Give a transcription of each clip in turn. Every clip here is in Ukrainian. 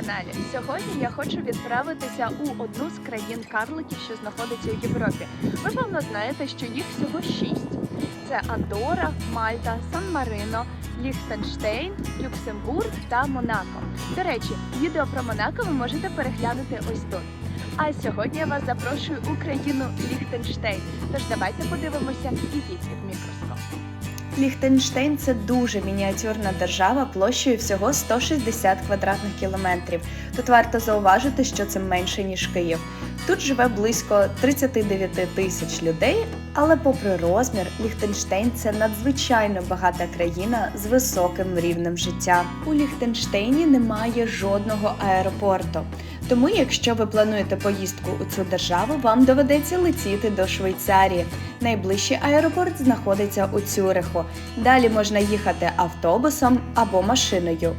каналі. Сьогодні я хочу відправитися у одну з країн карликів, що знаходиться у Європі. Ви певно знаєте, що їх всього шість: це Андора, Мальта, Сан-Марино, Ліхтенштейн, Люксембург та Монако. До речі, відео про Монако ви можете переглянути ось тут. А сьогодні я вас запрошую у країну Ліхтенштейн. Тож давайте подивимося її мікроскоп. Ліхтенштейн це дуже мініатюрна держава площею всього 160 квадратних кілометрів. Тут варто зауважити, що це менше ніж Київ. Тут живе близько 39 тисяч людей, але попри розмір, Ліхтенштейн це надзвичайно багата країна з високим рівнем життя. У Ліхтенштейні немає жодного аеропорту. Тому, якщо ви плануєте поїздку у цю державу, вам доведеться летіти до Швейцарії. Найближчий аеропорт знаходиться у Цюриху. Далі можна їхати автобусом або машиною.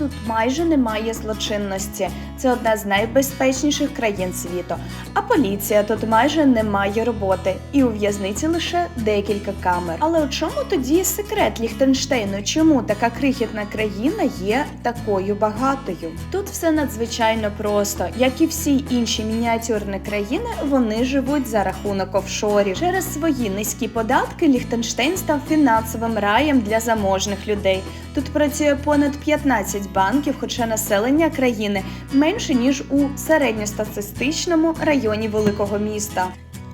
Тут майже немає злочинності. Це одна з найбезпечніших країн світу. А поліція тут майже не має роботи, і у в'язниці лише декілька камер. Але у чому тоді секрет Ліхтенштейну? Чому така крихітна країна є такою багатою? Тут все надзвичайно просто, як і всі інші мініатюрні країни, вони живуть за рахунок офшорів. Через свої низькі податки Ліхтенштейн став фінансовим раєм для заможних людей. Тут працює понад 15 банків, хоча населення країни менше ніж у середньостатистичному районі великого міста.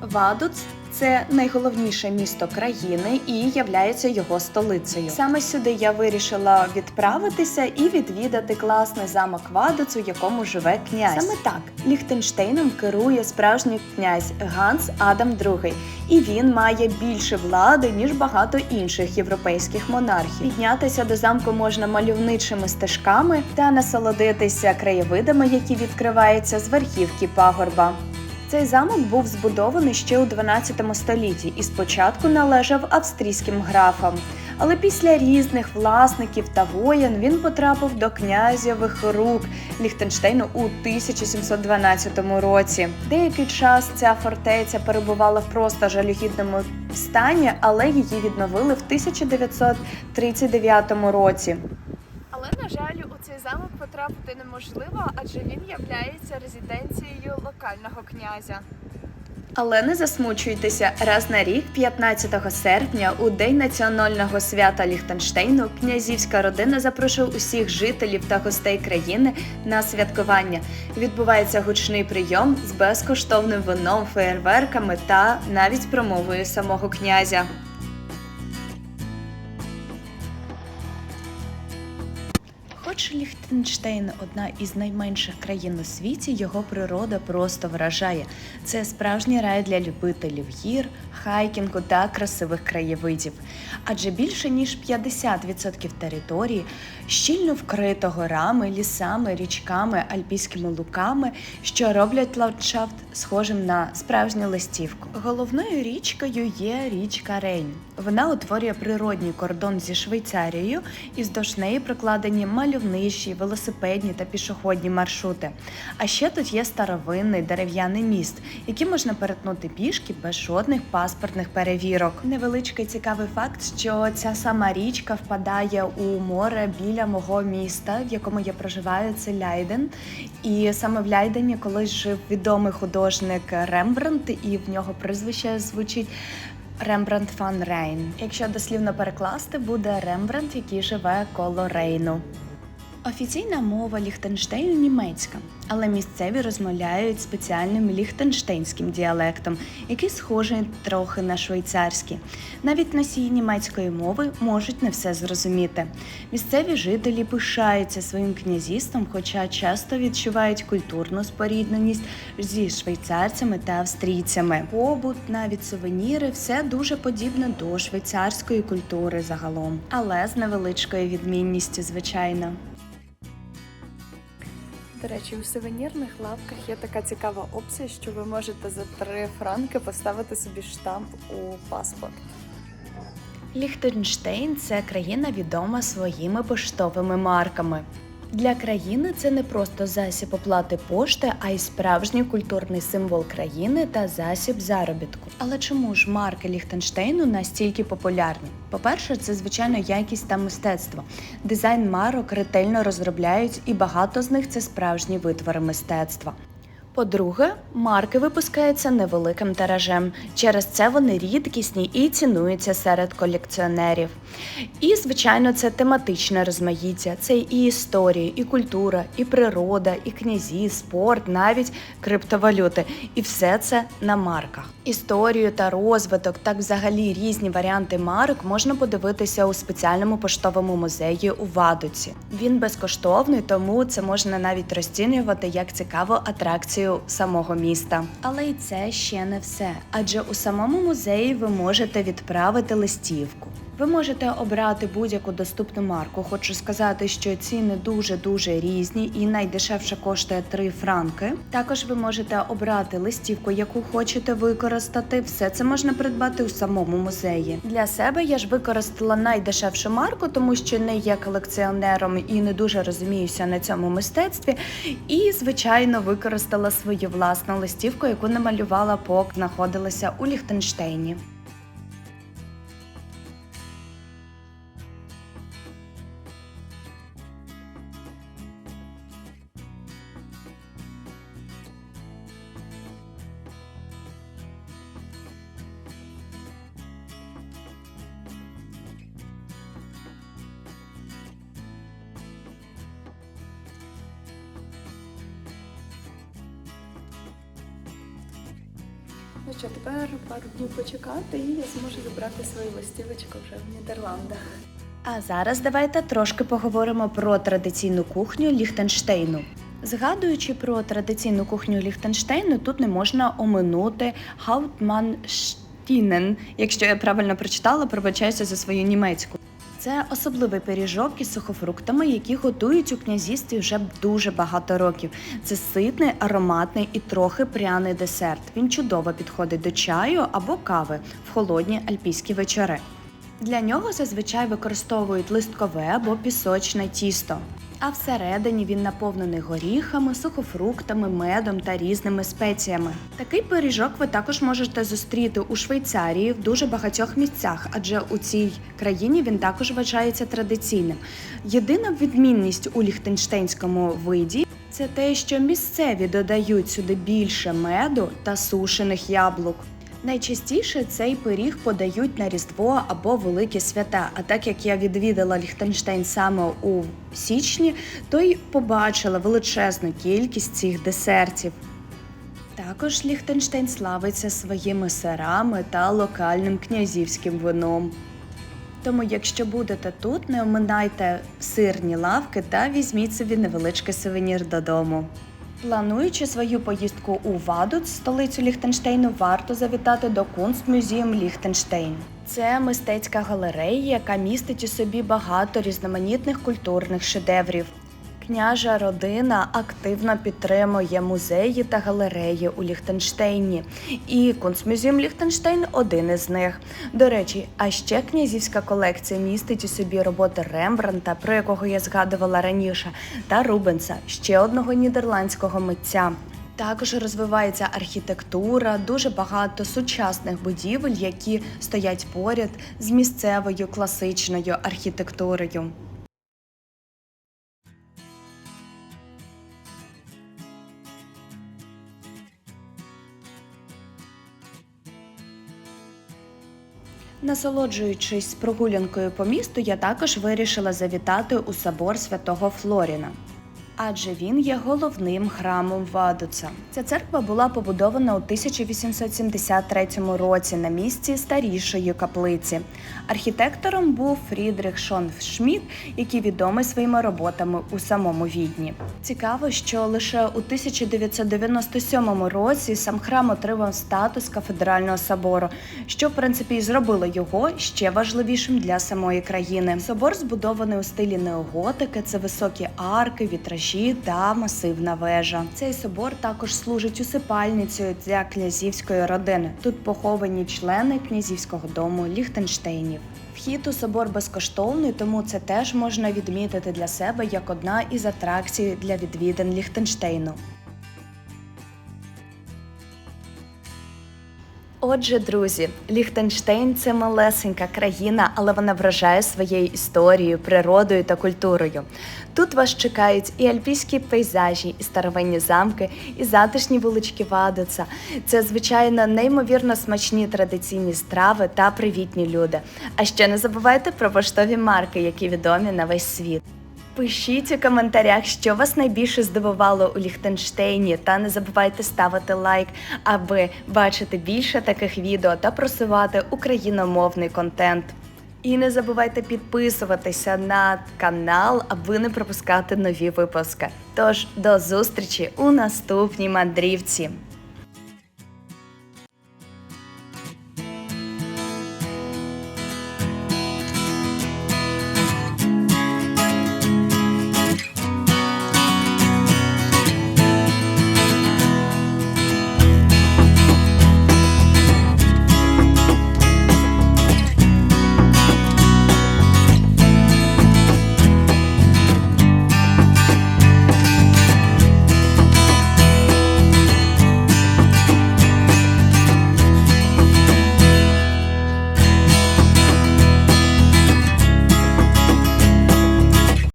Вадуц це найголовніше місто країни і являється його столицею. Саме сюди я вирішила відправитися і відвідати класний замок Вадуц, у якому живе князь. Саме так Ліхтенштейном керує справжній князь Ганс Адам II. І він має більше влади ніж багато інших європейських монархів. Піднятися до замку можна мальовничими стежками та насолодитися краєвидами, які відкриваються з верхівки пагорба. Цей замок був збудований ще у 12 столітті і спочатку належав австрійським графам. Але після різних власників та воєн він потрапив до князєвих рук Ліхтенштейну у 1712 році. Деякий час ця фортеця перебувала в просто жалюгідному стані, але її відновили в 1939 році. Але на жаль, у цей замок потрапити неможливо, адже він являється резиденцією локального князя. Але не засмучуйтеся, раз на рік, 15 серпня, у день національного свята Ліхтенштейну, князівська родина запрошує усіх жителів та гостей країни на святкування. Відбувається гучний прийом з безкоштовним вином, феєрверками та навіть промовою самого князя. Хоч Ліхтенштейн одна із найменших країн у світі, його природа просто вражає. Це справжній рай для любителів гір, хайкінгу та красивих краєвидів. Адже більше ніж 50% території щільно вкрито горами, лісами, річками, альпійськими луками, що роблять ландшафт схожим на справжню листівку. Головною річкою є річка Рейн. Вона утворює природній кордон зі Швейцарією, і вздовж неї прокладені мальовничі, велосипедні та пішохідні маршрути. А ще тут є старовинний дерев'яний міст, який можна перетнути пішки без жодних паспортних перевірок. Невеличкий цікавий факт, що ця сама річка впадає у море біля мого міста, в якому я проживаю. Це Ляйден. І саме в Ляйдені колись жив відомий художник Рембрандт, і в нього прізвище звучить. Рембрандт фан Рейн. Якщо дослівно перекласти, буде Рембрандт, який живе коло Рейну. Офіційна мова Ліхтенштейну німецька, але місцеві розмовляють спеціальним ліхтенштейнським діалектом, який схожий трохи на швейцарський. Навіть носії німецької мови можуть не все зрозуміти. Місцеві жителі пишаються своїм князівством, хоча часто відчувають культурну спорідненість зі швейцарцями та австрійцями. Побут, навіть сувеніри, все дуже подібне до швейцарської культури загалом, але з невеличкою відмінністю, звичайно. До речі, у сувенірних лавках є така цікава опція, що ви можете за 3 франки поставити собі штамп у паспорт. Ліхтенштейн це країна відома своїми поштовими марками. Для країни це не просто засіб оплати пошти, а й справжній культурний символ країни та засіб заробітку. Але чому ж марки Ліхтенштейну настільки популярні? По-перше, це звичайно якість та мистецтво. Дизайн марок ретельно розробляють, і багато з них це справжні витвори мистецтва. По-друге, марки випускаються невеликим тиражем. Через це вони рідкісні і цінуються серед колекціонерів. І, звичайно, це тематичне розмаїття. Це і історія, і культура, і природа, і князі, спорт, навіть криптовалюти. І все це на марках. Історію та розвиток, так взагалі різні варіанти марок можна подивитися у спеціальному поштовому музеї у Вадуці. Він безкоштовний, тому це можна навіть розцінювати як цікаву атракцію самого міста. Але й це ще не все. Адже у самому музеї ви можете відправити листівку. Ви можете обрати будь-яку доступну марку. Хочу сказати, що ціни дуже дуже різні, і найдешевша коштує 3 франки. Також ви можете обрати листівку, яку хочете використати. Все це можна придбати у самому музеї. Для себе я ж використала найдешевшу марку, тому що не є колекціонером і не дуже розуміюся на цьому мистецтві. І, звичайно, використала свою власну листівку, яку намалювала поки знаходилася у Ліхтенштейні. Ну що, тепер пару днів почекати, і я зможу забрати свою листівочку вже в Нідерландах. А зараз давайте трошки поговоримо про традиційну кухню Ліхтенштейну. Згадуючи про традиційну кухню Ліхтенштейну, тут не можна оминути Хаутманштінен. Якщо я правильно прочитала, пробачаюся за свою німецьку. Це особливий пиріжок із сухофруктами, які готують у князівстві вже дуже багато років. Це ситний, ароматний і трохи пряний десерт. Він чудово підходить до чаю або кави в холодні альпійські вечори. Для нього зазвичай використовують листкове або пісочне тісто. А всередині він наповнений горіхами, сухофруктами, медом та різними спеціями. Такий пиріжок ви також можете зустріти у Швейцарії в дуже багатьох місцях, адже у цій країні він також вважається традиційним. Єдина відмінність у ліхтенштейнському виді це те, що місцеві додають сюди більше меду та сушених яблук. Найчастіше цей пиріг подають на Різдво або Великі свята. А так як я відвідала Ліхтенштейн саме у січні, то й побачила величезну кількість цих десертів. Також Ліхтенштейн славиться своїми сирами та локальним князівським вином. Тому, якщо будете тут, не оминайте сирні лавки та візьміть собі невеличкий сувенір додому. Плануючи свою поїздку у Вадуц, столицю Ліхтенштейну, варто завітати до Кунстмюзіум Ліхтенштейн. Це мистецька галерея, яка містить у собі багато різноманітних культурних шедеврів. Княжа родина активно підтримує музеї та галереї у Ліхтенштейні, і Kunstmuseum Ліхтенштейн один із них. До речі, а ще князівська колекція містить у собі роботи Рембранта, про якого я згадувала раніше, та Рубенса, ще одного нідерландського митця. Також розвивається архітектура, дуже багато сучасних будівель, які стоять поряд з місцевою класичною архітектурою. Насолоджуючись прогулянкою по місту, я також вирішила завітати у собор святого Флоріна. Адже він є головним храмом Вадуца. Ця церква була побудована у 1873 році на місці старішої каплиці. Архітектором був Фрідрих Шон Шмідт, який відомий своїми роботами у самому відні. Цікаво, що лише у 1997 році сам храм отримав статус кафедрального собору, що в принципі і зробило його ще важливішим для самої країни. Собор збудований у стилі неоготики, це високі арки, вітражі та масивна вежа. Цей собор також служить усипальницею для князівської родини. Тут поховані члени князівського дому Ліхтенштейнів. Вхід у собор безкоштовний, тому це теж можна відмітити для себе як одна із атракцій для відвідин Ліхтенштейну. Отже, друзі, Ліхтенштейн це малесенька країна, але вона вражає своєю історією, природою та культурою. Тут вас чекають і альпійські пейзажі, і старовинні замки, і затишні вулички Вадуца. Це, звичайно, неймовірно смачні традиційні страви та привітні люди. А ще не забувайте про поштові марки, які відомі на весь світ. Пишіть у коментарях, що вас найбільше здивувало у Ліхтенштейні, та не забувайте ставити лайк, аби бачити більше таких відео та просувати україномовний контент. І не забувайте підписуватися на канал, аби не пропускати нові випуски. Тож до зустрічі у наступній мандрівці.